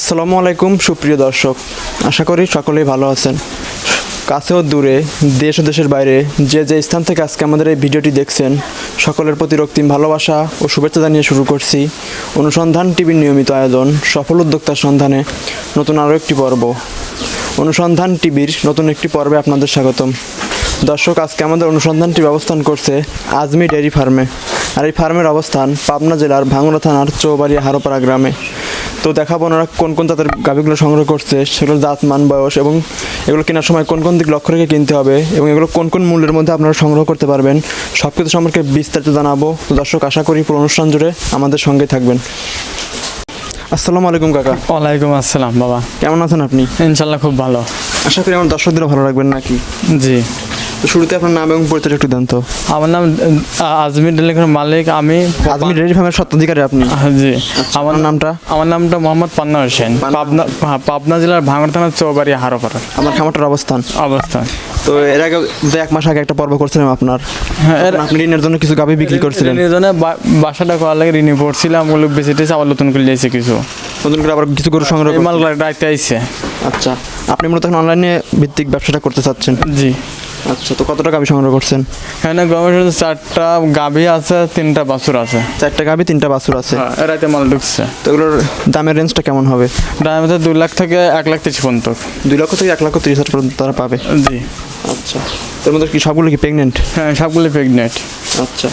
আসসালামু আলাইকুম, সুপ্রিয় দর্শক। আশা করি সকলেই ভালো আছেন। কাছে ও দূরে, দেশ ও দেশের বাইরে, যে যে স্থান থেকে আজকে আমাদের এই ভিডিওটি দেখছেন, সকলের প্রতি রক্তিম ভালোবাসা ও শুভেচ্ছা জানিয়ে শুরু করছি অনুসন্ধান টিভির নিয়মিত আয়োজন সফল উদ্যোক্তার সন্ধানে নতুন আরও একটি পর্ব। অনুসন্ধান টিভির নতুন একটি পর্বে আপনাদের স্বাগতম। দর্শক, আজকে আমাদের অনুসন্ধানটি টিভি অবস্থান করছে আজমি ডেয়ারি ফার্মে। আর এই ফার্মের অবস্থান পাবনা জেলার ভাঙড়া থানার চৌবাড়িয়া হারোপাড়া গ্রামে। তো দেখাবো ওনারা কোন কোন জাতের গাভীগুলো সংগ্রহ করছে সেগুলোর জাত মান বয়স এবং এগুলো কেনার সময় কোন কোন দিক লক্ষ্য রেখে কিনতে হবে এবং এগুলো কোন কোন মূল্যের মধ্যে আপনারা সংগ্রহ করতে পারবেন সব কিছু সম্পর্কে বিস্তারিত জানাব। তো দর্শক আশা করি পুরো অনুষ্ঠান জুড়ে আমাদের সঙ্গে থাকবেন। আসসালামু আলাইকুম কাকা। ওয়ালাইকুম আসসালাম বাবা। কেমন আছেন আপনি? ইনশাল্লাহ খুব ভালো। আশা করি আমার দর্শকদেরও ভালো রাখবেন নাকি? জি। তো শুরুতে আপনার নাম এবং পরিচয় একটু দেন তো। আমার নাম আজমির মালিক আমি আজমি ডেয়ারি ফার্মের স্বত্বাধিকারী আপনি? জি। আমার আমার নামটা? আমার নামটা মোহাম্মদ পান্না হোসেন। পাবনা হ্যাঁ, পাবনা জেলার ভাঙড় থানার চৌবাড়ি হারোপাড়া। আমার খামারটার অবস্থান? অবস্থান। তো এর আগে এক মাস আগে একটা পর্ব করছিলাম আপনার। হ্যাঁ আপনি ঋণের জন্য কিছু গাভি বিক্রি করছিলেন। ঋণের জন্য বাসাটা করার লাগে ঋণে পড়ছিলাম ওগুলো বেশি টেছে আবার নতুন করে লিয়েছে কিছু। নতুন করে আবার কিছু গরু সংগ্রহ। মালগুলো রাইতে আইছে। আচ্ছা আপনি মূলত এখন অনলাইনে ভিত্তিক ব্যবসাটা করতে চাচ্ছেন। জি। আচ্ছা তো কত টাকা গাভি সংগ্রহ করছেন? এখানে গভর্নমেন্ট চারটা গাভী আছে তিনটা বাছুর আছে। চারটা গাভি তিনটা বাছুর আছে? হ্যাঁ রাইতে মাল ঢুকছে। তো এগুলোর দামের রেঞ্জটা কেমন হবে? দাম হচ্ছে দুই লাখ থেকে এক লাখ তিরিশ পর্যন্ত। দুই লক্ষ থেকে এক লক্ষ তিরিশ হাজার পর্যন্ত তারা পাবে? জি। আচ্ছা তোর মধ্যে কি সবগুলো কি প্রেগনেন্ট হ্যাঁ সবগুলো প্রেগনেন্ট আচ্ছা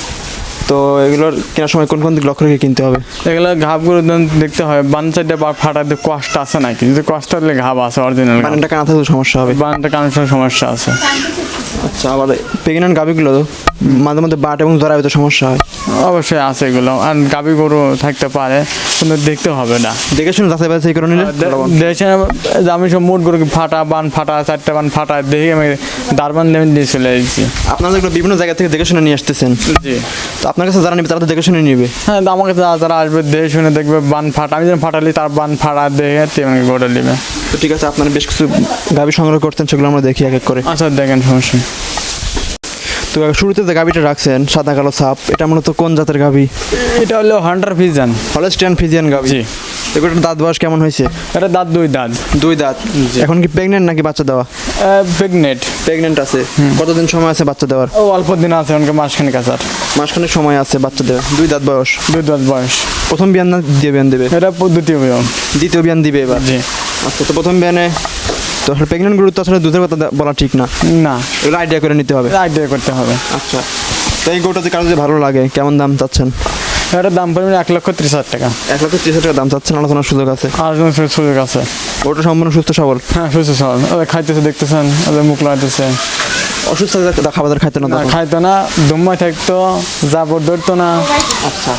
তো এগুলোর কেনার সময় কোন কোন দিক লক্ষ্য রেখে কিনতে হবে? এগুলো ঘাপগুলো দেখতে হয় বান সাইডে বা ফাটাতে কষ্ট আছে নাকি? যদি কষ্ট হলে ঘাপ আছে অরিজিনাল বানটা কানা থাকলে সমস্যা হবে। বানটা কানেকশন সমস্যা আছে। আচ্ছা আবার প্রেগনেন্ট গাভিগুলো মাঝে মধ্যে বাট এবং জরায়ুতে সমস্যা হয়। অবশ্যই আছে এগুলো। আর গাবি গরু থাকতে পারে কিন্তু দেখতে হবে না। দেখে শুনে যাচাই বাছাই করে নিলে দেখছেন আমি সব মোট গরু ফাটা বান ফাটা চারটা বান ফাটা দেখে আমি দারবান লেমন দিয়ে চলে এসেছি। আপনারা যেগুলো বিভিন্ন জায়গা থেকে দেখে শুনে নিয়ে আসতেছেন? জি। তো আপনার কাছে যারা নেবে তারা তো দেখে শুনে নিবে। হ্যাঁ তো আমাকে যারা আসবে দেখে শুনে দেখবে বান ফাটা। আমি যেন ফাটালি তার বান ফাটা দেখে তেমনি গড়ে নেবে। তো ঠিক আছে আপনারা বেশ কিছু গাভি সংগ্রহ করতেন সেগুলো আমরা দেখি এক এক করে। আচ্ছা দেখেন সমস্যা। তো শুরুতে যে গাভিটা রাখছেন সাদা কালো সাপ এটা মূলত কোন জাতের গাভি এটা হলো হান্টার ফিজান হলস্টিয়ান ফিজিয়ান গাভি জি। এগুলোর দাঁত বয়স কেমন হয়েছে? এটা দাঁত দুই দাঁত। দুই দাঁত। এখন কি প্রেগনেন্ট নাকি বাচ্চা দেওয়া? প্রেগনেন্ট প্রেগনেন্ট আছে। কতদিন সময় আছে বাচ্চা দেওয়ার? ও অল্প দিন আছে অনেকে মাসখানেক আছে আর। মাসখানেক সময় আছে বাচ্চা দেওয়ার। দুই দাঁত বয়স। দুই দাঁত বয়স। প্রথম বিয়ান না দ্বিতীয় বিয়ান দেবে? এটা দ্বিতীয় বিয়ম দ্বিতীয় বিয়ান দিবে এবার? জি। আচ্ছা তো প্রথম বিয়ানে তো আসলে প্রেগনেন্ট গরু তো আসলে দুধের কথা বলা ঠিক না। না। এগুলো আইডিয়া করে নিতে হবে। আইডিয়া করতে হবে। আচ্ছা। তো এই গরুটা যদি কারও যদি ভালো লাগে কেমন দাম চাচ্ছেন? এটার দাম পড়বে এক লক্ষ ত্রিশ হাজার টাকা। এক লক্ষ ত্রিশ হাজার টাকা দাম চাচ্ছেন আলোচনার সুযোগ আছে? সু- সুযোগ আছে। গরুটা সম্পূর্ণ সুস্থ সবল? হ্যাঁ সুস্থ সবল। ওদের খাইতেছে দেখতেছেন ওদের মুখ লাগাইতেছে। অসুস্থ খাবার খাইতে না না খাইতো না দুম্মায় থাকতো জাবর ধরতো না। আচ্ছা।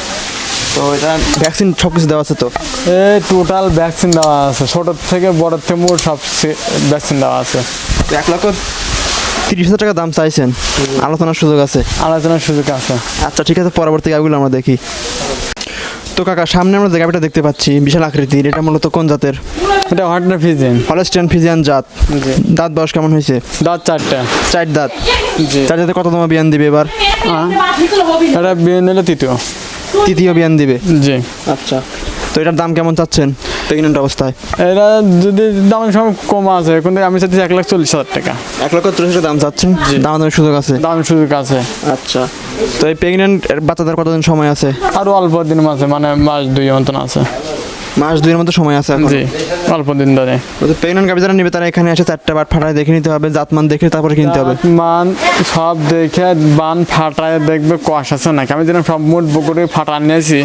তো এটা ভ্যাকসিন সব কিছু দেওয়া আছে তো? এই টোটাল ভ্যাকসিন দেওয়া আছে। ছোট থেকে বড় থেকে মোট সব ভ্যাকসিন দেওয়া আছে। এক লক্ষ তিরিশ হাজার টাকা দাম চাইছেন। আলোচনার সুযোগ আছে। আলোচনার সুযোগ আছে। আচ্ছা ঠিক আছে পরবর্তী গাভিগুলো আমরা দেখি। তো কাকা সামনে আমরা যে গাভিটা দেখতে পাচ্ছি বিশাল আকৃতির এটা মূলত কোন জাতের? এটা হটনা ফিজেন হলস্টিয়ান ফিজিয়ান জাত। দাঁত বয়স কেমন হয়েছে? দাঁত চারটা। চার দাঁত। চার দাঁতে কততম বিয়ান দিবে এবার? এটা বিয়ে নিলে তৃতীয়। তৃতীয় বিয়ান দিবে। জি। আচ্ছা। তো এটার দাম কেমন চাচ্ছেন? প্রেগনেন্ট অবস্থায়? এটা যদি দাম সব কম আছে কিন্তু আমি চাচ্ছি এক লাখ চল্লিশ হাজার টাকা। এক লক্ষ চল্লিশ হাজার দাম চাচ্ছেন? দাম দামের সুযোগ আছে? দামের সুযোগ আছে। আচ্ছা। তো এই প্রেগনেন্ট বাচ্চাদের কতদিন সময় আছে? আরও অল্প দিন আছে মানে মাস দুই মতন আছে। মাস দুইয়ের মতো সময় আছে এখন। জি অল্প দিন ধরে। প্রেগনেন্ট গাভি যারা নেবে তারা এখানে এসে চারটা বার ফাটায় দেখে নিতে হবে জাতমান দেখে তারপরে কিনতে হবে। মান সব দেখে বান ফাটায় দেখবে কষ আছে নাকি? আমি যেন সব মোট বকুড়ে ফাটা নিয়েছি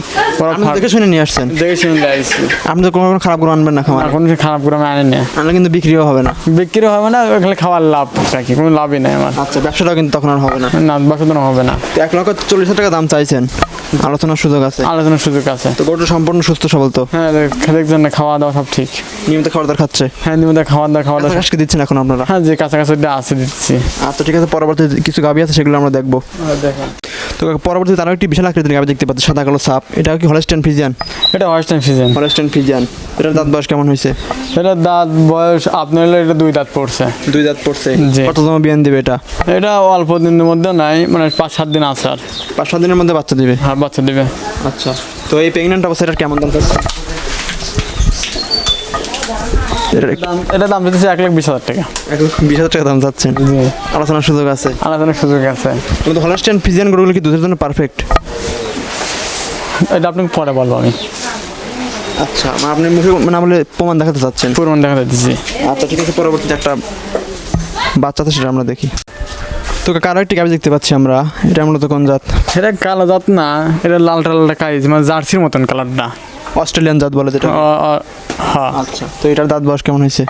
আপনি দেখে শুনে নিয়ে আসছেন? দেখে শুনে লাইছি আপনি তো কোনো কোনো খারাপ করে আনবেন না এখন সে খারাপ করে আমি আনি না। আনলে কিন্তু বিক্রিও হবে না। বিক্রি হবে না ওখানে খাওয়ার লাভ কি কোনো লাভই নাই আমার। আচ্ছা ব্যবসাটাও কিন্তু তখন আর হবে না। না বাসা হবে না। এক লক্ষ চল্লিশ হাজার টাকা দাম চাইছেন। আলোচনার সুযোগ আছে। আলোচনার সুযোগ আছে। তো গরুটা সম্পূর্ণ সুস্থ সবল তো? হ্যাঁ দেখ- দেখছেন না খাওয়া দাওয়া সব ঠিক। নিয়মিত খাবার দাবার খাচ্ছে হ্যাঁ নিয়মিত খাওয়া দাওয়া খাওয়া দাওয়া আজকে দিচ্ছেন এখন আপনারা? হ্যাঁ যে কাছাকাছি আছে দিচ্ছি। আচ্ছা ঠিক আছে পরবর্তী কিছু গাবি আছে সেগুলো আমরা দেখব। দেখেন। তো পরবর্তীতে আরও একটি বিশাল আকৃতির গাভি দেখতে পাচ্ছি সাদা কালো সাপ। এটা কি হলস্টেন ফিজিয়ান এটা হলস্টেন ফিজিয়ান হলস্টেন ফিজিয়ান এটার দাঁত বয়স কেমন হয়েছে? এটা দাঁত বয়স আপনার হলো এটা দুই দাঁত পড়ছে। দুই দাঁত পড়ছে। কত কততম বিয়ান দিবে এটা? এটা অল্প দিনের মধ্যে নাই মানে পাঁচ সাত দিন আছে আর। পাঁচ সাত দিনের মধ্যে বাচ্চা দিবে? হ্যাঁ বাচ্চা দিবে। আচ্ছা। তো এই প্রেগনেন্ট অবস্থা এটা কেমন দাম- এটা দাম দিতেছে এক লাখ বিশ হাজার টাকা। এক লক্ষ বিশ হাজার টাকা দাম আলোচনার সুযোগ আছে। আলাদা সুযোগ আছে। কিন্তু ফিজিয়ান গরুগুলো কি দুধের জন্য পারফেক্ট এটা আপনাকে পরে বলব আমি। আচ্ছা মানে আপনি মুখে না বলে প্রমাণ দেখাতে চাচ্ছেন? পুরমান দেখা দিচ্ছি আচ্ছা ঠিক আছে পরবর্তীতে একটা বাচ্চা তো সেটা আমরা দেখি। তো কারও একটি গাবি দেখতে পাচ্ছি আমরা। এটা মূলত কোন জাত? এটা কালো জাত না এটা লালটা লালটা কাইজ মানে জার্সির মতন কালারটা। অস্ট্রেলিয়ান জাত বলে যেটা। হ্যাঁ। আচ্ছা তো এটার দাঁত বয়স কেমন হয়েছে?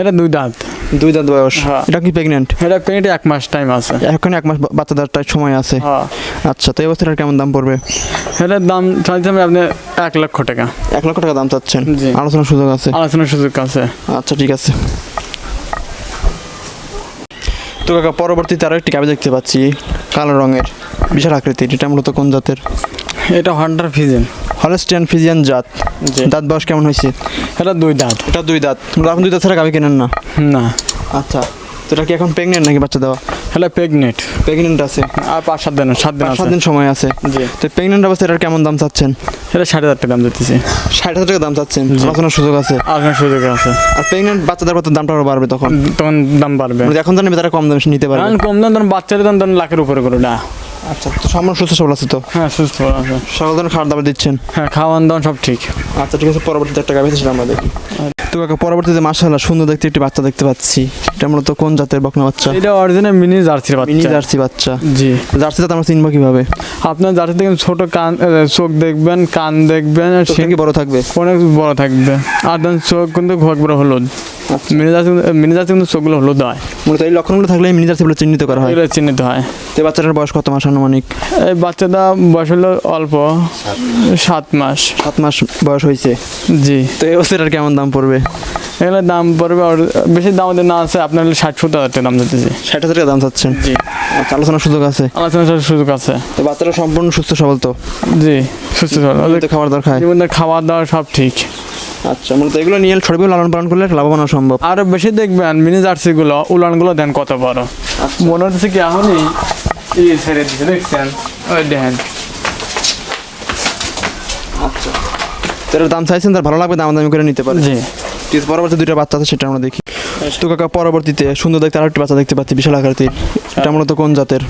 এটা দুই দাঁত। দুই দাঁত বয়স। হ্যাঁ। এটা কি প্রেগনেন্ট এটা পেটে এক মাস টাইম আছে। এখন এক মাস বাচ্চা দাঁতটার সময় আছে। হ্যাঁ। আচ্ছা তো এই অবস্থাটার কেমন দাম পড়বে? এটার দাম চাইছে আমি আপনি এক লক্ষ টাকা। এক লক্ষ টাকা দাম চাচ্ছেন। আলোচনার সুযোগ আছে? আলোচনার সুযোগ আছে। আচ্ছা ঠিক আছে। তো কাকা পরবর্তীতে আরও একটি গাবি দেখতে পাচ্ছি কালো রঙের বিশাল আকৃতির। এটা মূলত কোন জাতের? এটা হন্ডার ফিজেন হলস্টিয়ান ফিজিয়ান জাত। দাঁত বয়স কেমন হয়েছে? এটা দুই দাঁত। এটা দুই দাঁত। এখন দুই দাঁত ছাড়া গাবি কেনেন না? না। আচ্ছা। তো এটা কি এখন প্রেগনেন্ট নাকি বাচ্চা দেওয়া? এটা প্রেগনেন্ট প্রেগনেন্ট আছে। আর পাঁচ সাত দিন সাত দিন সাত দিন সময় আছে। জি। তো প্রেগনেন্ট অবস্থায় এটার কেমন দাম চাচ্ছেন? এটা ষাট হাজার টাকা দাম দিতেছি। ষাট হাজার টাকা দাম চাচ্ছেন। আলোচনার সুযোগ আছে? আপনার সুযোগ আছে। আর প্রেগনেন্ট বাচ্চা দেওয়ার পর দামটা আরও বাড়বে তখন? তখন দাম বাড়বে। মানে এখন জানি তারা কম দামে নিতে পারে কম দাম ধরুন বাচ্চাদের দাম ধরুন লাখের উপরে করে না? আচ্ছা তো সামান্য সুস্থ সবল আছে তো? হ্যাঁ সুস্থ আছে। সকল ধরনের খাবার দাবার দিচ্ছেন? হ্যাঁ খাওয়ান দাওয়ান সব ঠিক। আচ্ছা ঠিক আছে পরবর্তীতে একটা গাভি সেটা আমরা দেখি। তো কাকা পরবর্তীতে মাশাআল্লাহ সুন্দর দেখতে একটি বাচ্চা দেখতে পাচ্ছি। এটা মূলত কোন জাতের বকনা বাচ্চা? এটা অরিজিনাল মিনি জার্সির মিনি জার্সি বাচ্চা। জি। জার্সি জাত আমরা চিনবো কীভাবে? আপনার জার্সি দেখবেন ছোট কান চোখ দেখবেন কান দেখবেন আর কি বড় থাকবে? অনেক বড় থাকবে। আর চোখ কিন্তু ঘোক বড় হলুদ। মিনি জার্সি মিনি জার্সি কিন্তু চোখগুলো হলুদ হয়। মূলত এই লক্ষণগুলো থাকলে মিনি জার্সি বলে চিহ্নিত করা হয়। চিহ্নিত হয়। তো বাচ্চাটার বয়স কত মাস আনুমানিক? এই বাচ্চাটা বয়স হলো অল্প সাত মাস। সাত মাস বয়স হয়েছে। জি। তো এই অবস্থাটার কেমন দাম পড়বে? এগুলো দাম পড়বে আর বেশি দাম না আছে আপনার হলো ষাট সত্তর হাজার টাকা দাম দিতেছি। ষাট হাজার টাকা দাম চাচ্ছেন? জি। আচ্ছা আলোচনার সুযোগ আছে? আলোচনা সুযোগ আছে। তো বাচ্চাটা সম্পূর্ণ সুস্থ সবল তো? জি সুস্থ সবল। খাবার দাবার খায়? খাওয়া দাওয়া সব ঠিক। আচ্ছা মূলত এগুলো নিয়ে সঠিকভাবে লালন পালন করলে লাভবান সম্ভব। আরও বেশি দেখবেন মিনি জার্সিগুলো উলানগুলো দেন কত বড়। মনে হচ্ছে কি এখনই ই ছেড়ে দিচ্ছে দেখছেন? ওই দেখেন আচ্ছা। তো দাম চাইছেন তার ভালো লাগবে দাম দামি করে নিতে পারে জি। পরবর্তী দুইটা বাচ্চা আছে সেটা আমরা দেখি। তো কাকা পরবর্তীতে সুন্দর দেখতে আরেকটি বাচ্চা দেখতে পাচ্ছি বিশাল আকৃতির এটা মূলত কোন জাতের?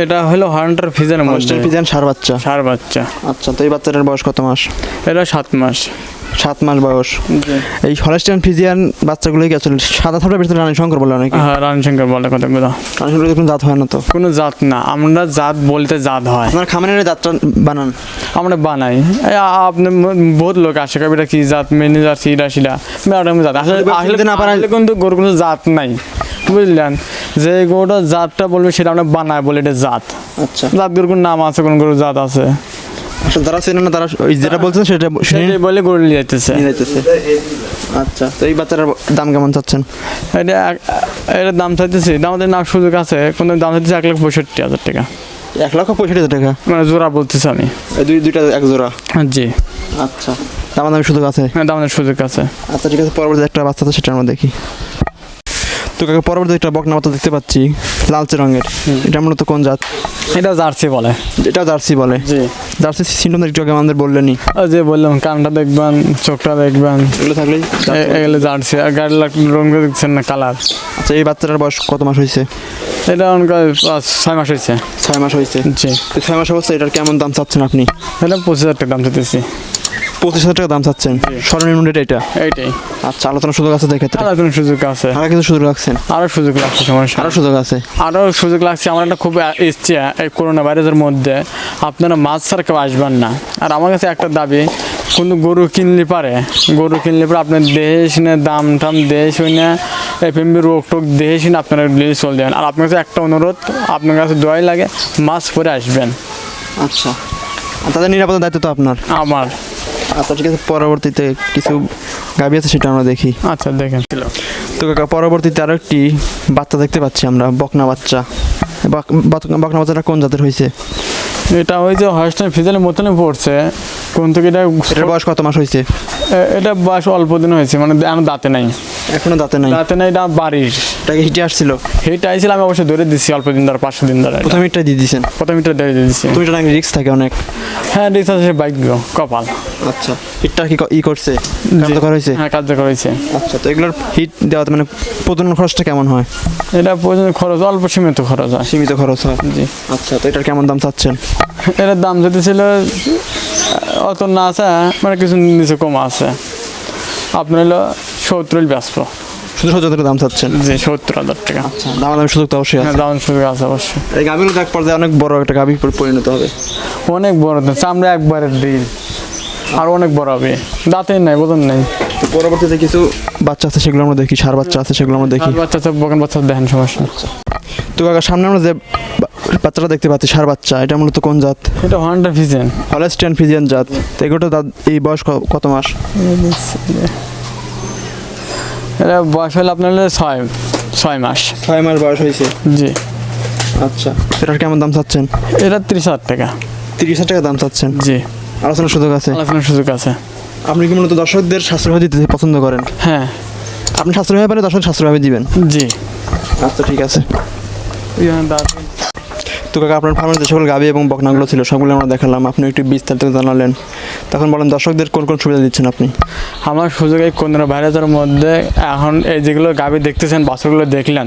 এটা হলো হান্টার ফিজের মধ্যে। ফিজান সার বাচ্চা। সার বাচ্চা। আচ্ছা তো এই বাচ্চাটার বয়স কত মাস? এটা সাত মাস। সাত মাস বয়স। এই হলস্টিয়ান ফিজিয়ান বাচ্চাগুলোই কি আসলে সাদা থাপড়া ভিতরে রানী শঙ্কর বলে অনেকে? হ্যাঁ রানশঙ্কর বলে কতগুলো। রানী শঙ্কর কোনো জাত হয় না তো? কোনো জাত না আমরা জাত বলতে জাত হয়। আপনার খামারের জাতটা বানান? আমরা বানাই। আপনি বহুত লোক আসে কবে এটা কি জাত মেনে জাত সিরা সিরা ম্যাডাম জাত। আসলে আসলে না আসলে কিন্তু গরুর কোনো জাত নাই। বুঝলেন? যে গরুটা জাতটা বলবে সেটা আমরা বানায় বলে এটা জাত। আচ্ছা। জাত গরুর নাম আছে কোন গরুর জাত আছে? যারা চেনে না তারা যেটা বলছেন সেটা সেটাই বলে গরু নিয়ে যাইতেছে। আচ্ছা তো এই বাচ্চাটার দাম কেমন চাচ্ছেন? এটা এটার দাম চাইতেছি। দাম আমাদের নাম সুযোগ আছে কোন দাম চাইতেছে এক লাখ পঁয়ষট্টি হাজার টাকা। এক লক্ষ পঁয়ষট্টি হাজার টাকা? মানে জোড়া বলতেছি আমি। দুই দুইটা এক জোড়া? জি। আচ্ছা। দাম সুযোগ আছে? হ্যাঁ দামের সুযোগ আছে। আচ্ছা ঠিক আছে পরবর্তী একটা বাচ্চা আছে সেটা আমরা দেখি। তো কাকা পরবর্তী একটা বকনা বাচ্চা দেখতে পাচ্ছি লালচে রঙের। এটা মূলত কোন জাত? এটা জার্সি বলে। এটা জার্সি বলে। জি। জার্সি সিন্ডম একটু আগে আমাদের বললেনই। যে বললাম কানটা দেখবেন চোখটা দেখবেন। এগুলো থাকলেই এগুলো জার্সি। আর গাড়ি রঙ দেখছেন না কালার। আচ্ছা এই বাচ্চাটার বয়স কত মাস হয়েছে? এটা অনেক ছয় মাস হয়েছে। ছয় মাস হয়েছে। জি। ছয় মাস অবস্থা এটার কেমন দাম চাচ্ছেন আপনি? এটা পঁচিশ হাজার টাকা দাম চাইতেছি। পঁচিশ হাজার টাকা দাম চাচ্ছেন। সর্বনিম্ন রেট এটা? এইটাই। আচ্ছা আলোচনার সুযোগ আছে দেখে আরও কোনো সুযোগ আছে। আর কিছু সুযোগ রাখছেন আরও সুযোগ লাগছে সমস্যা আরও সুযোগ আছে? আরও সুযোগ লাগছে আমার একটা খুব ইচ্ছে এই করোনা ভাইরাসের মধ্যে। আপনারা মাছ ছাড়া কেউ আসবেন না। আর আমার কাছে একটা দাবি কিন্তু গরু কিনলে পারে? গরু কিনলে পরে আপনার দেহে শুনে দাম টাম দেহে শুনে এফএমবি রোগ টোক দেহে শুনে আপনারা লিয়ে চলে যাবেন। আর আপনার কাছে একটা অনুরোধ আপনার কাছে দোয়াই লাগে মাছ পরে আসবেন। আচ্ছা। তাদের নিরাপত্তার দায়িত্ব তো আপনার? আমার। আচ্ছা ঠিক আছে পরবর্তীতে কিছু গাবি আছে সেটা আমরা দেখি। আচ্ছা দেখেন। তো কাকা পরবর্তীতে আরও একটি বাচ্চা দেখতে পাচ্ছি আমরা বকনা বাচ্চা। বাক- বাক- বকনা বাচ্চাটা কোন জাতের হয়েছে এটা ওই যে হস্টেল ফিজেলের মতনই পড়ছে। কোন থেকে এটা এটার বয়স কত মাস হয়েছে এটা বয়স অল্প দিন হয়েছে মানে দাঁতে নাই। এখনও দাঁতে নাই। দাঁতে নাই এটা বাড়ির। টাকা হিটে আসছিল। সেইটা আইছিল আমি অবশ্যই ধরে দিচ্ছি অল্প দিন ধরে পাঁচশো দিন ধরে। প্রথম হিটটা দিয়ে দিয়েছেন? প্রথম মিটার ধরে দিচ্ছি তুমি এটা নাকি রিক্স থাকে অনেক। হ্যাঁ রিচার্জ বাইক কপাল। আচ্ছা হিটটা কি ই করছে? কার্যকর হয়েছে? হ্যাঁ কার্যকর হয়েছে। আচ্ছা তো এগুলোর হিট দেওয়াতে মানে প্রজনন খরচটা কেমন হয়? এটা পর্যন্ত খরচ অল্প সীমিত খরচ হয়। সীমিত খরচ হয়। জি। আচ্ছা তো এটার কেমন দাম চাচ্ছেন? এটার দাম যদি ছিল অত না আছে মানে কিছু নিচে কম আছে। আপনার হলো সত্তর ব্যস্ত শুধু সচেতন দাম চাচ্ছেন? জি সত্তর হাজার টাকা। আচ্ছা দাম দামের সুযোগ তো অবশ্যই হ্যাঁ আছে দাম সুযোগ আছে অবশ্যই। এই গাভীগুলো এক পর্যায়ে অনেক বড় একটা গাভী পরি- পরিণত হবে। অনেক বড় চামড়া একবারে ডিল। আর অনেক বড় হবে। দাঁতেই নাই বোঝেন নাই। পরবর্তীতে কিছু বাচ্চা আছে সেগুলো আমরা দেখি। সার বাচ্চা আছে সেগুলো আমরা দেখি। বাচ্চা সব বকেন বাচ্চা দেখেন সমস্যা। তো কাকা সামনে আমরা যে বাচ্চাটা দেখতে পাচ্ছি সার বাচ্চা এটা মূলত কোন জাত? এটা হন্ডা ভিজেন হলেস্টিয়ান ফিজিয়ান জাত। তো এগুলোটা এই বয়স কত মাস? এটা বয়স হলে আপনার ছয় ছয় মাস। ছয় মাস বয়স হয়েছে? জি। আচ্ছা এটার কেমন দাম চাচ্ছেন? এটা ত্রিশ হাজার টাকা। তিরিশ হাজার টাকা দাম চাচ্ছেন? জি। আলোচনার সুযোগ আছে? আলোচনার সুযোগ আছে। আপনি কি মূলত দর্শকদের সাশ্রয় দিতে পছন্দ করেন? হ্যাঁ। আপনি সাশ্রয় পেলে দর্শক সাশ্রয় দিবেন? জি। আচ্ছা ঠিক আছে। তো কাকা আপনার ফার্মের যে সকল গাবি এবং বকনাগুলো ছিল সবগুলো আমরা দেখালাম। আপনি একটু বিস্তারিত জানালেন। তখন বলেন দর্শকদের কোন কোন সুবিধা দিচ্ছেন আপনি? আমার সুযোগ এই কোন ভাইরাসের মধ্যে এখন এই যেগুলো গাবি দেখতেছেন বাছরগুলো দেখলেন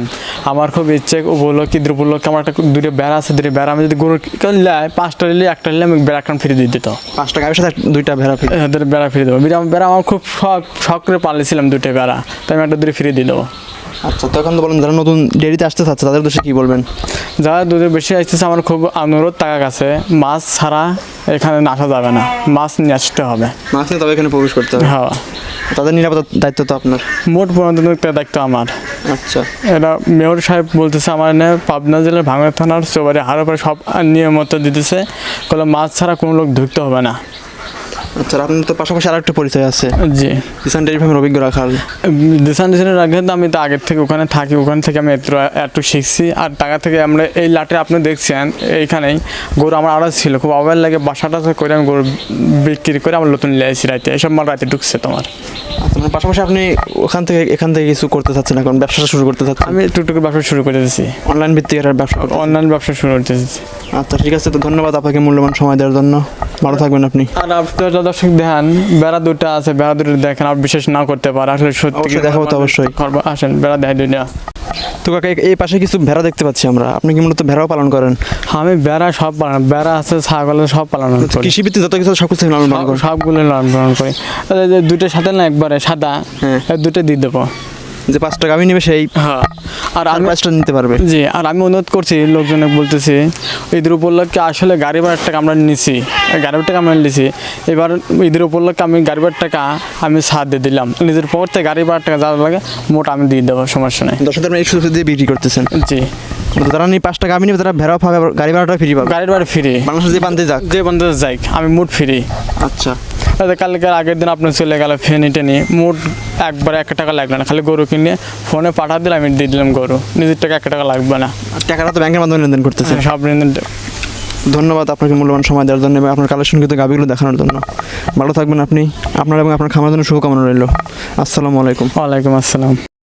আমার খুব ইচ্ছে উপলক্ষে উপলক্ষে আমার একটা দুটো বেড়া আছে দুটো বেড়া। আমি যদি গরু কিনলে পাঁচটা নিলে একটা নিলে আমি বেড়া একটা ফিরে দিয়ে দিত। পাঁচটা গাবির সাথে দুইটা ভেড়া ফ্রি এদের বেড়া ফিরে দেবো। বেড়া বেড়া আমার খুব শখ শখ করে পালিয়েছিলাম দুটো বেড়া। তাই আমি একটা দুটো ফিরে দিয়ে দেবো। আচ্ছা তখন তো বলেন যারা নতুন ডেরিতে আসতে চাচ্ছে তাদের উদ্দেশ্যে কি বলবেন? যারা দুধের বেশি আসতেছে আমার খুব অনুরোধ টাকা কাছে মাছ ছাড়া এখানে না আসা যাবে না। মাছ নিয়ে আসতে হবে। মাছ নিয়ে তবে এখানে প্রবেশ করতে হবে। হ্যাঁ। তাদের নিরাপত্তার দায়িত্ব তো আপনার? মোট একটা দায়িত্ব আমার। আচ্ছা। এটা মেয়র সাহেব বলতেছে আমার এনে পাবনা জেলার ভাঙা থানার চৌবাড়ি হার উপরে সব নিয়মিত দিতেছে। কোনো মাছ ছাড়া কোনো লোক ঢুকতে হবে না। আচ্ছা আপনার তো পাশাপাশি আর একটা পরিচয় আছে। জি। কিষান ডেয়ারি ফার্মের অভিজ্ঞ রাখাল। দিশান আগে তো আমি তো আগের থেকে ওখানে থাকি ওখান থেকে আমি একটু একটু শিখছি। আর টাকা থেকে আমরা এই লাটে আপনি দেখছেন এইখানেই গরু আমার আড়া ছিল খুব অবাক লাগে বাসাটা করে আমি গরু বিক্রি করে আমার নতুন লিয়ে আসি রাতে এসব মাল রাতে ঢুকছে তোমার। আচ্ছা মানে পাশাপাশি আপনি ওখান থেকে এখান থেকে কিছু করতে চাচ্ছেন এখন? ব্যবসাটা শুরু করতে চাচ্ছেন? আমি টুকটুকি ব্যবসা শুরু করে দিয়েছি অনলাইন ভিত্তিক ব্যবসা অনলাইন ব্যবসা শুরু করতে আচ্ছা ঠিক আছে তো ধন্যবাদ আপনাকে মূল্যবান সময় দেওয়ার জন্য। ভালো থাকবেন আপনি। আর আপনারা দর্শক দেখেন বেড়া দুটো আছে বেড়া দুটো দেখেন আর বিশেষ না করতে পারে। আসলে সত্যি দেখাবো তো অবশ্যই। আসেন বেড়া দেখাই দুইটা তো কাকা এই- পাশে কিছু ভেড়া দেখতে পাচ্ছি আমরা। আপনি কি মূলত ভেড়াও পালন করেন? আমি বেড়া সব পালন বেড়া আছে ছাগল সব পালন করি। কৃষিভিত্তিক যত কিছু সব কিছু লালন পালন সব- করেন সবগুলো লালন পালন করি। আর যে দুটো সাথে না একবারে সাদা হ্যাঁ। দুটো দিয়ে দেবো। যে পাঁচটা গাভী নেবে সেই হ্যাঁ। আর আর আমি পাঁচটা নিতে পারবে। জি আর আমি অনুরোধ করছি লোকজনে বলতেছি ঈদের উপলক্ষে আসলে গাড়ি ভাড়ার টাকা আমরা নিছি। গাড়ি টাকা আমরা নিছি। এবার ঈদের উপলক্ষে আমি গাড়ি ভাড়ার টাকা আমি সাথ দিয়ে দিলাম। নিজের পর থেকে গাড়ি ভাড়ার টাকা যা লাগে মোট আমি দিয়ে দেবো সমস্যা নেই। দশ হাজার এই সুযোগ দিয়ে বিক্রি করতেছেন। জি। তারা নিয়ে পাঁচটা গাভী নেবে তারা ভেড়া পাবে গাড়ি ভাড়াটা ফ্রি পাবে। গাড়ির ভাড়া ফ্রি। বাংলাদেশ যে পান্তে যাক। যে বন্ধু যাই আমি মোট ফ্রি। আচ্ছা। কালকে আগের দিন আপনার চলে গেল ফেনি টেনি। মোট একবার এক টাকা লাগবে না খালি গরু কিনে ফোনে পাঠা দিলাম আমি দিয়ে দিলাম গরু। নিজের টাকা এক টাকা লাগবে না। টাকাটা তো ব্যাংকের মাধ্যমে লেনদেন করতেছে। সব লেনদেন ধন্যবাদ আপনাকে মূল্যবান সময় দেওয়ার জন্য এবং আপনার কালেকশনকৃত গাভীগুলো দেখানোর জন্য। ভালো থাকবেন আপনি। আপনার এবং আপনার খামার জন্য শুভকামনা রইল। আসসালামু আলাইকুম। ওয়ালাইকুম আসসালাম।